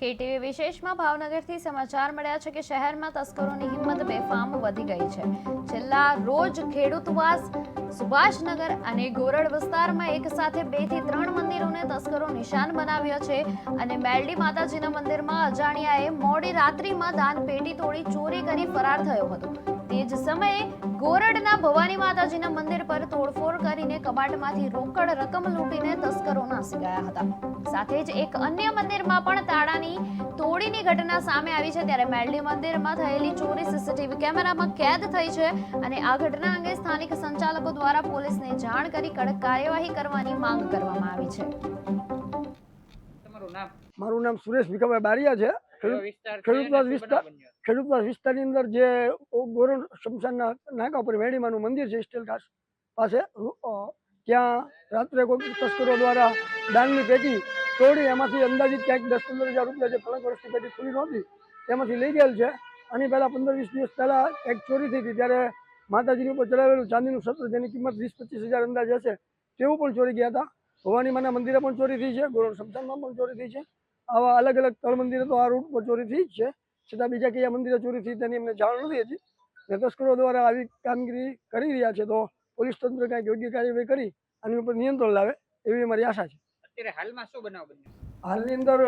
KTV વિશેષમાં ભાવનગરથી સમાચાર મળ્યા છે કે શહેરમાં તસ્કરોની હિંમત બેફામ વધી ગઈ છે. છેલ્લા રોજ ખેડૂતવાસ સુભાષનગર અને ગોરડ વિસ્તારમાં એક સાથે બેથી ત્રણ મંદિરોને તસ્કરો નિશાન બનાવ્યા છે અને મેલડી માતાજીના મંદિરમાં અજાણ્યાએ મોડી રાત્રિમાં દાનપેટી તોડી ચોરી કરી ફરાર થયો હતો. જ સમયે ગોરડના ભવાની માતાજીના મંદિર પર તોડફોડ કરીને કબાટમાંથી રોકડ રકમ લૂંટીને તસ્કરો નાસી ગયા હતા. સાથે જ એક અન્ય મંદિરમાં પણ તાળાની તોડીની ઘટના સામે આવી છે. ત્યારે મેલડી મંદિરમાં થયેલી ચોરી સીસીટીવી કેમેરામાં કેદ થઈ છે અને આ ઘટના અંગે સ્થાનિક સંચાલકો દ્વારા પોલીસને જાણ કરી કડક કાર્યવાહી કરવાની માંગ કરવામાં આવી છે. મારું નામ સુરેશ ભીખાભાઈ બારિયા છે. ખેડૂતવાસ વિસ્તાર- ખેડૂતવાસ વિસ્તારની અંદર જે ગોરણ શમશાનના નાકા ઉપર વેણીમાનું મંદિર છે સ્ટીલ ઘાસ પાસે. ત્યાં રાત્રે કોઈ તસ્કરો દ્વારા દાનની પેટી તોડી એમાંથી અંદાજિત ક્યાંક દસ પંદર હજાર રૂપિયા જે ત્રણ વર્ષની પેટી ખુલી નહોતી તેમાંથી લઈ ગયેલ છે. આની પહેલાં પંદર વીસ દિવસ પહેલાં એક ચોરી થઈ હતી ત્યારે માતાજીની ઉપર ચડાવેલું ચાંદીનું સત્ર જેની કિંમત વીસ પચીસ હજાર અંદાજ હશે તેવું પણ ચોરી ગયા હતા. ભવાની માના મંદિરે પણ ચોરી થઈ છે ગોરણ શમશાનમાં પણ ચોરી થઈ છે. આવા અલગ અલગ તળ મંદિરે તો આ રૂટ પર ચોરી થઈ જ છે. છતાં બીજા કયા મંદિરે ચોરી થઈ તેની અમને જાણ નથી હજી. તસ્કરો દ્વારા આવી કામગીરી કરી રહ્યા છે તો પોલીસ તંત્ર કાંઈક યોગ્ય કાર્યવાહી કરી આની ઉપર નિયંત્રણ લાવે એવી અમારી આશા છે. અત્યારે હાલમાં શું બનાવ બન્યો? હાલની અંદર